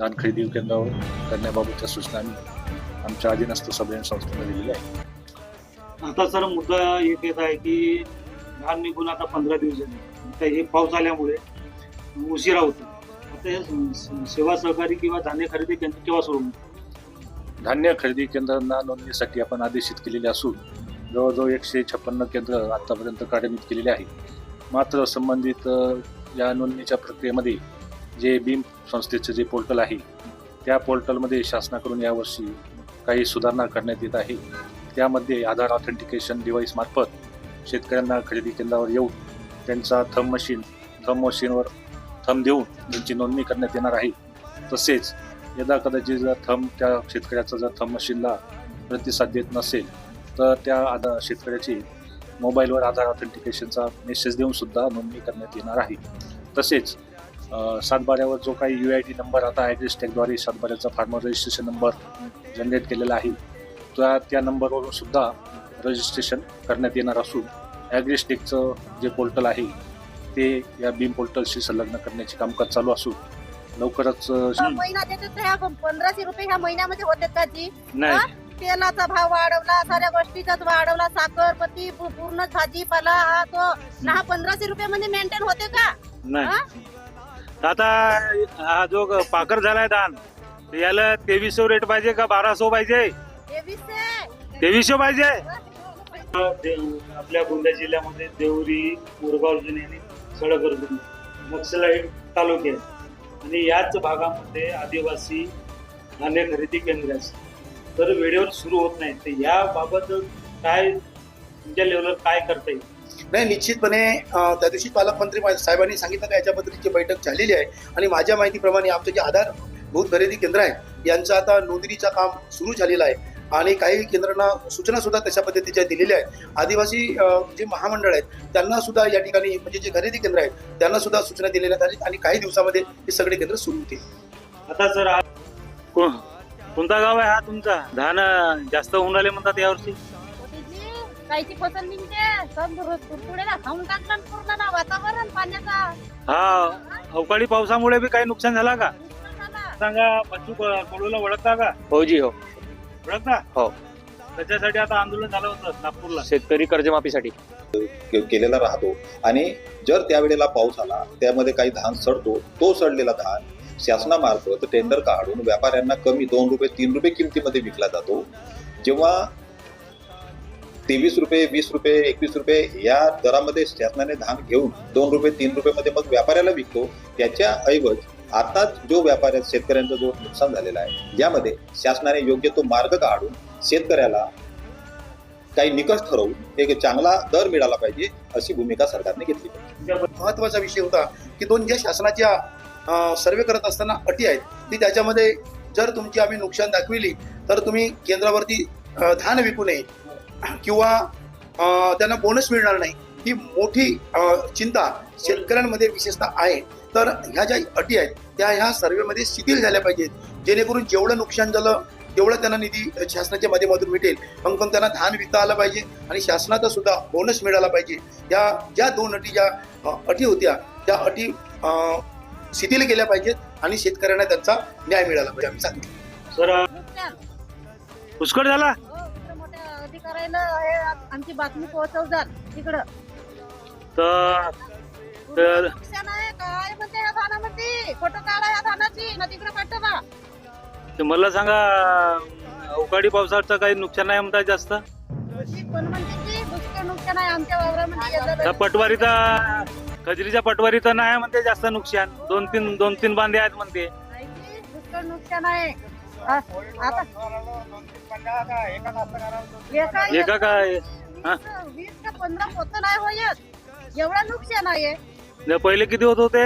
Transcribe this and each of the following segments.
धान खरेदी केंद्रावर करण्याबाबतच्या सूचना आमच्या अधीनस्थ सभेन संस्थेला दिलेल्या आहे आता सर मुद्दा एक येत आहे की धान निघून आता पंधरा दिवस झाले. आता हे पाऊस आल्यामुळे उशिरा होतो. आता हे सेवा सहकारी किंवा धान्य खरेदी केंद्र केव्हा सुरू होईल? धान्य खरेदी केंद्रांना नोंदणीसाठी आपण आदेशित केलेले असून जवळजवळ एकशे छप्पन्न केंद्र आतापर्यंत कार्यान्वित केलेले आहे मात्र संबंधित या नोंदणीच्या प्रक्रियेमध्ये जे बीम संस्थेचं जे पोर्टल आहे त्या पोर्टलमध्ये शासनाकडून यावर्षी काही सुधारणा करण्यात येत आहे. त्यामध्ये आधार ऑथेंटिकेशन डिव्हाइसमार्फत शेतकऱ्यांना खरेदी केंद्रावर येऊन त्यांचा थम मशीन थम मशीनवर थम देऊन त्यांची नोंदणी करण्यात येणार आहे. तसेच यदा कदाचित जर थम त्या शेतकऱ्याचा जर थम मशीनला प्रतिसाद देत नसेल तर त्या आधा शेतकऱ्याची मोबाईलवर आधार ऑथेंटिकेशनचा मेसेज देऊन सुद्धा नोंदणी करण्यात येणार आहे. तसेच सातबाऱ्यावर जो काही यू आय डी नंबर आता ॲड्रेस टॅगद्वारे सातबाऱ्याचा फार्मर रजिस्ट्रेशन नंबर जनरेट केलेला आहे त्या त्या नंबरवरून सुद्धा रजिस्ट्रेशन करण्यात येणार असून ॲग्रिस्टेकचं जे पोर्टल आहे ते या बीम पोर्टलशी संलग्न करण्याचे कामकाज चालू असून लवकरच महिना देतात ह्या पंधराशे रुपये ह्या महिन्यामध्ये होते का जी नाही. हा? तेलाचा भाव वाढवला साऱ्या गोष्टीचाच वाढवला साखर पती पू- पूर्ण भाजीपाला हा तो ना हा पंधराशे रुपये मध्ये मेंटेन होते का? नाही. आता हा जो पाकर झालाय धान याला तेवीसशे रेट पाहिजे का बाराशे पाहिजे? तेवीसशे. पाहिजे? आपल्या गोंदिया जिल्ह्यामध्ये देवरी मुरगाव जुने आणि सडक नक्षलाईट तालुके आहेत. आणि याच भागामध्ये आदिवासी धान्य खरेदी केंद्र असतात. तर वेळेवर सुरू होत नाही. तर याबाबत काय तुमच्या लेवलवर काय करता येईल? नाही निश्चितपणे त्या दिवशी पालकमंत्री साहेबांनी सांगितलं का याच्या पद्धतीची बैठक झालेली आहे आणि माझ्या माहितीप्रमाणे आमचं जे आधार भूत खरेदी केंद्र आहे यांचं आता नोंदणीचं काम सुरू झालेलं आहे. आणि काही केंद्रांना सूचना सुद्धा तशा पद्धतीच्या दिलेल्या आहेत. आदिवासी जे महामंडळ आहेत त्यांना सुद्धा या ठिकाणी म्हणजे जे खरेदी केंद्र आहेत त्यांना सुद्धा सूचना दिलेल्या आहेत आणि काही दिवसामध्ये हे सगळे केंद्र सुरू होतील. आता सर हा- कोणता गाव आहे हा तुमचा? धान जास्त होऊन राहिले म्हणतात यावर्षी. कायची फसल निघते सब तुडतुडेला खाऊन टाकलं पूर्ण ना वातावरण पाण्याचा. हा अवकाळी पावसामुळे बी काही नुकसान झाला का? नुकसान झालं. सांगा बच्चू कडूला ओळखता का? हो जी हो. ओळखता? हो. त्याच्यासाठी आता आंदोलन झालं होतं नागपूरला. शेतकरी कर्जमाफीसाठी. के- केलेला राहतो. आणि जर त्यावेळेला पाऊस आला त्यामध्ये काही धान सडतो तो सडलेला धान शासनामार्फत टेंडर काढून व्यापाऱ्यांना कमी दोन रुपये तीन रुपये किमतीमध्ये विकला जातो. जेव्हा तेवीस रुपये वीस रुपये एकवीस रुपये या दरामध्ये शासनाने धान घेऊन दोन रुपये तीन रुपये मध्ये मग व्यापाऱ्याला विकतो. त्याच्या ऐवज आता जो व्यापाऱ्या शेतकऱ्यांचा जो नुकसान झालेला आहे यामध्ये शासनाने योग्य तो मार्ग काढून शेतकऱ्याला काही निकष ठरवून एक चांगला दर मिळाला पाहिजे अशी भूमिका सरकारने घेतली पाहिजे. महत्त्वाचा विषय होता की दोन ज्या शासनाच्या सर्वे करत असताना अटी आहेत ती त्याच्यामध्ये जर तुमची आम्ही नुकसान दाखविली तर तुम्ही केंद्रावरती धान विकू नये. किंवा अ, त्यांना बोनस मिळणार नाही. ही मोठी चिंता शेतकऱ्यांमध्ये विशेषतः आहे. तर ह्या ज्या अटी आहेत त्या ह्या सर्वेमध्ये शिथिल झाल्या पाहिजेत. जेणेकरून जेवढं नुकसान झालं तेवढं त्यांना निधी शासनाच्या माध्यमातून भेटेल. पण पण त्यांना धान विकता आलं पाहिजे आणि शासनाचा सुद्धा बोनस मिळाला पाहिजे. या ज्या दोन अटी ज्या अटी होत्या त्या अटी अ, शिथिल केल्या पाहिजेत आणि शेतकऱ्यांना त्यांचा न्याय मिळाला पाहिजे. आम्ही सांगितलं. सर. पुष्कळ झाला? अधिकाऱ्याला हे आमची बातमी पोहोचवतात तिकडं तर तर नुकसान आहे? काय म्हणते या धानामध्ये? फोटो काढा या धानाची ना तिकडे पाठवा. ते मला सांगा अवकाळी पावसाचं काही नुकसान नाही म्हणतात जास्त? ती कोण म्हणते की दुसरं नुकसान आहे आमच्या वावरामध्ये येतं. त्या पटवारीचा खजरीच्या पटवारीचं नाही म्हणते जास्त नुकसान. दोन तीन दोन तीन बांधे आहेत म्हणते. नाही की दुसरं नुकसान आहे. आ- आता. एका एका काय? हा? वीस का पंधरा पोत नाही होत एवढं नुकसान आहे. न पहिले किती होत होते?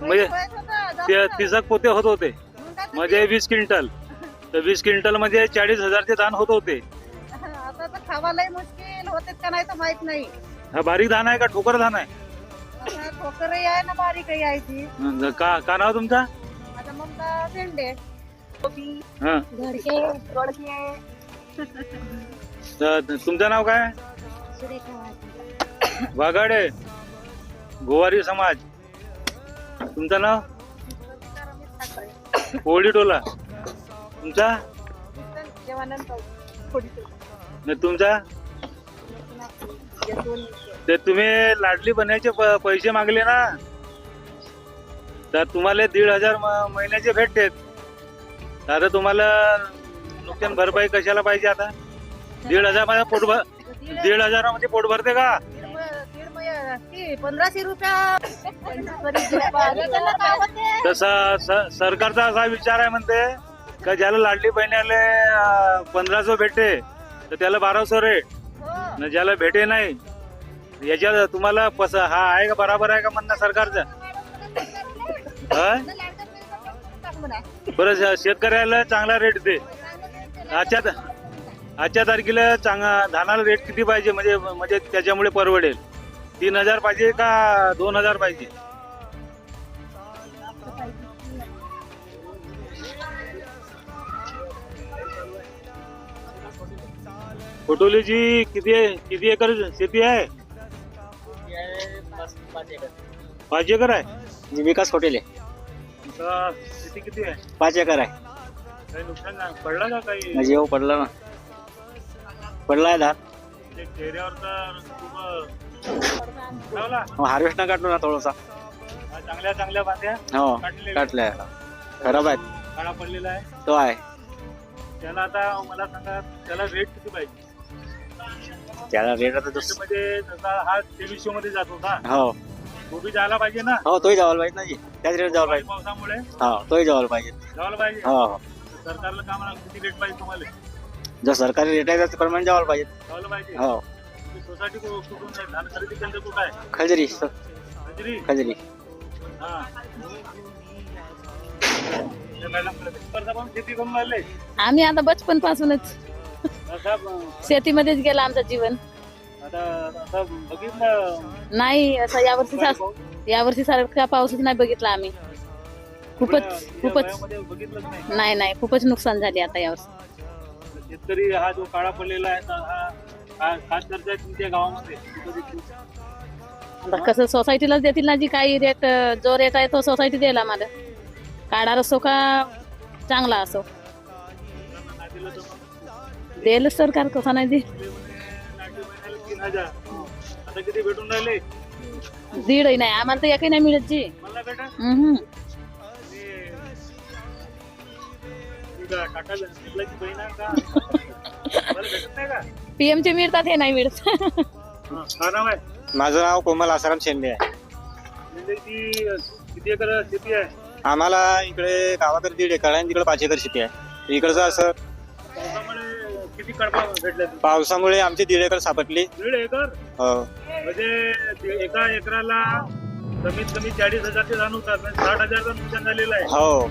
म्हणजे होत होतं, जास्त. ते तिसक पोते होत होते. मग आता म्हणजे वीस क्विंटल. तर वीस क्विंटल म्हणजे चाळीस हजारचे धान होत होते. आता तर खावालाही मुश्किल होते का नाही तर माहीत नाही. हा बारीक धान आहे का? ठोकर धान आहे? आता ठोकरही आहे ना बारीकही आहे ती. का का नाव तुमचा? मग तर तर तुमचं नाव काय? वाघाडे गोवारी समाज. तुमचं नाव? कोळी टोला तुमचा तुमचा? ते तुम्ही लाडली बनायचे पैसे मागले ना? तर तुम्हाला दीड हजार महिन्याचे भेटते आता तुम्हाला नुकसान भरपाई कशाला पाहिजे आता? दीड हजार माझ्या पोट भर दीड हजारामध्ये पोट भरते का? पंधराशे रुपया तसा स- सरकारचा असा विचार आहे म्हणते का ज्याला लाडली बहिण्याला पंधराशे भेटते तर त्याला बाराशे रेट न ज्याला भेटे नाही याच्यात तुम्हाला पस हा आहे का बराबर आहे का म्हणणं सरकारचं? हा? बरं श- शेतकऱ्याला चांगला रेट दे. आजच्या आजच्या तारखेला चांगला धानाला रेट किती पाहिजे? म्हणजे म्हणजे त्याच्यामुळे परवडेल. तीन हजार पाहिजे का दोन हजार पाहिजे? फोटोलीची किती आहे? किती एकर शेती आहे? पाच एकर. आहे? विकास हॉटेल आहे. शेती किती आहे? पाच एकर आहे. काही नुकसान नाही. पडलं का काही? म्हणजे हो पडला ना. पडला आहे धान ते चेहऱ्यावर तर खूप लावला? हार्वेस्ट न काढलो ना थोडासा. हा, चांगल्या चांगल्या बांध्या? हो काढलेल्या काटलाय. खराब आहेत. काळा पडलेला आहे? तो आहे. त्याला आता मला सांगा त्याला रेट किती पाहिजे? त्याला रेट आता दुस म्हणजे जसा हा तेवीसशे मध्ये जात होता हो. तो बी जायला पाहिजे ना? हो तोही जावायला पाहिजे ना जी. त्याच रेट पाहिजे. पावसामुळे? हो तोही जावायला पाहिजे. जायला पाहिजे? हो. हो सरकारला काम किती रेट पाहिजे तुम्हाला? जो सरकारी रेट आहे त्याप्रमाणे जावायला पाहिजे. जायला पाहिजे? हो. सोसायटी कुठून आहे? धान खरेदी केंद्र कुठं आहे? खजरी हजरी खजरी? हा. त्या शेती करून राहिले? आम्ही आता बचपन पासूनच. शेतीमध्येच गेलं आमचं जीवन. आता आता बघितलं. नाही असं यावर्षी सा- यावर्षी सारखा पाऊसच नाही बघितला आम्ही. खूपच या खूपच वयामध्ये बघितलंच नाही. नाही नाही खूपच नुकसान झाले आता यावर्षी. शेतकरी हा जो काळा पडलेला आहे हा हा खास तुमच्या गावामध्ये. आता कसं सोसायटीलाच देतील ना जी काही रेट जो रेट आहे तो सोसायटी देईल आम्हाला. काढा असो का चांगला असो. दिलं तर मग? देईल सरकार कसा नाही दे हजार आता किती भेटून राहिले? दीडही नाही आम्हाला तर एकही नाही मिळत जी. मला बेटा? हम्म. टाटा बिर्लाची बहीण आहे का? मला भेटत नाही का? PM चे मिळतात हे नाही मिळत. हा, नाव आहे? माझं नाव कोमल आसाराम शेंडे आहे. म्हणजे ती किती एकर शेती आहे? आम्हाला इकडे गावाकडे दीड एकर आहे आणि तिकडे पाच एकर शेती आहे. इकडचं असं किती कडपा भेटल्या पावसामुळे आमची दीड एकर सापडली. दीड एकर? हो. म्हणजे ते एका एकराला कमीत कमी चाळीस हजारचे धान होतात म्हणजे साठ हजारचं नुकसान झालेलं आहे. हो.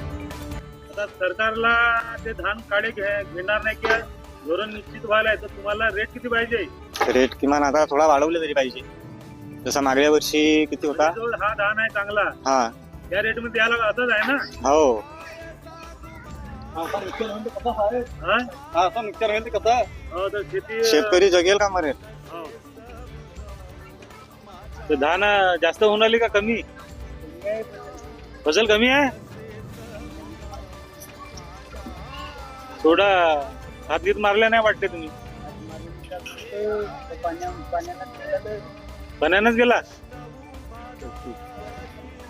आता सरकारला ते धान काढे घे- घेणार नाही किंवा धोरण निश्चित व्हायला आहे तर तुम्हाला रेट किती पाहिजे? रेट किमान आता थोडा वाढवले तरी पाहिजे. जसा मागल्या वर्षी किती होता? हा धान आहे चांगला. हा. या रेटमध्ये द्यायला असंच आहे ना? हो. हा? कसा हो, तर शेती शेतकरी जगेल का मरेल हो. तर धान जास्त होऊन राहिली का कमी फसल कमी आहे थोडा हातगीत मारल्या नाही वाटते तुम्ही पाण्यानंच गेला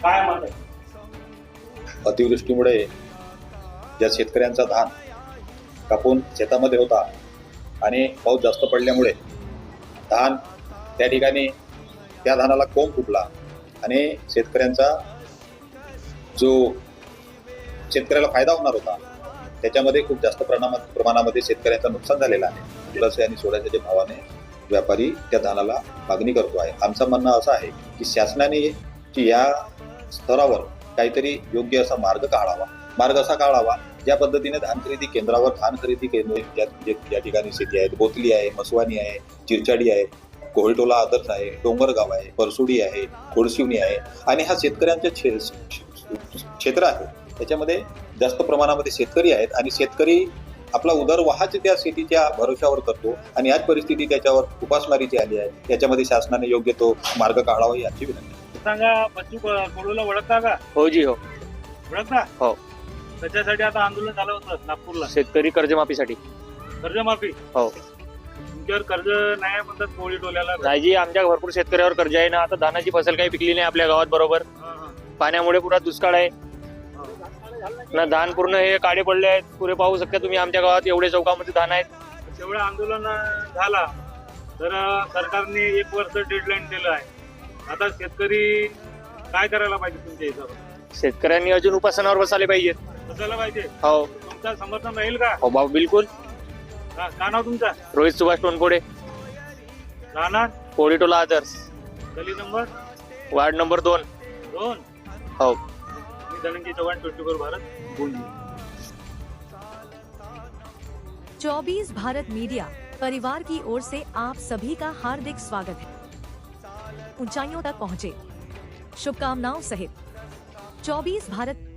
काय म्हणत अतिवृष्टीमुळे ज्या शेतकऱ्यांचा धान कापून शेतामध्ये होता आणि पाऊस जास्त पडल्यामुळे धान त्या ठिकाणी त्या धानाला कोंब फुटला आणि शेतकऱ्यांचा जो शेतकऱ्याला फायदा होणार होता त्याच्यामध्ये खूप जास्त प्रमाणात प्रमाणामध्ये शेतकऱ्यांचं नुकसान झालेलं आहे. लस आणि सोड्याच्या जे भावाने व्यापारी त्या धानाला मागणी करतो आहे. आमचं म्हणणं असं आहे की शासनाने की या स्तरावर काहीतरी योग्य असा मार्ग काढावा. मार्ग असा काढावा ज्या पद्धतीने धान खरेदी केंद्रावर धान खरेदी केंद्र ज्या ठिकाणी शेती आहेत बोतली आहे मसवानी आहे चिरचाडी आहे कोहळटोला आदर्श आहे डोंगरगाव आहे परसुडी आहे खोडशिवणी आहे आणि हा शेतकऱ्यांचे छे- क्षेत्र आहे. त्याच्यामध्ये जास्त प्रमाणामध्ये शेतकरी आहेत आणि शेतकरी आपला उदरवाहाच त्या शेतीच्या भरोशावर करतो आणि याच परिस्थिती त्याच्यावर उपासमारीची आली आहे याच्यामध्ये शासनाने योग्य तो मार्ग काढावा ही आमची विनंती. सांगा बच्चू कडूला ओळखता का? हो जी हो. ओळखता? हो. त्याच्यासाठी आता आंदोलन झालं होतं नागपूरला. शेतकरी कर्जमाफीसाठी. कर्जमाफी? हो. तुमच्यावर कर्ज नाही आहे म्हणतात कोळी टोल्याला नाही जी आमच्या भरपूर शेतकऱ्यावर कर्ज आहे ना आता धानाची फसल काही पिकली नाही आपल्या गावात बरोबर. हा, हा. पाण्यामुळे पुरा दुष्काळ आहे. ना धान पूर्ण हे काळे पडले आहेत. पुरे पाहू शकता तुम्ही आमच्या गावात एवढे चौकामध्ये धान आहेत. तेवढं आंदोलन झाला तर अं, सरकारने एक वर्ष डेडलाईन दिलं आहे. आता शेतकरी काय करायला पाहिजे तुमच्या हिशोबात शेतकऱ्यांनी अजून उपासनावर बसायला पाहिजेत पाहिजे. हो. तुमचं समर्थन राहील का? हो भाऊ बिलकुल. का का नाव तुमचा? रोहित सुभाष टोनपोडे राहणार? कोळीटोला आदर्श. गली नंबर? वार्ड नंबर दोन. दोन? हो. मी धनंजय चव्हाण ट्वेंटी फोर भारत बोलली भारत मीडिया परिवार की ओर से आप सभी का हार्दिक स्वागत है। ऊंचाइयों तक पहुँचे। शुभकामनाओं सहित। 24 भारत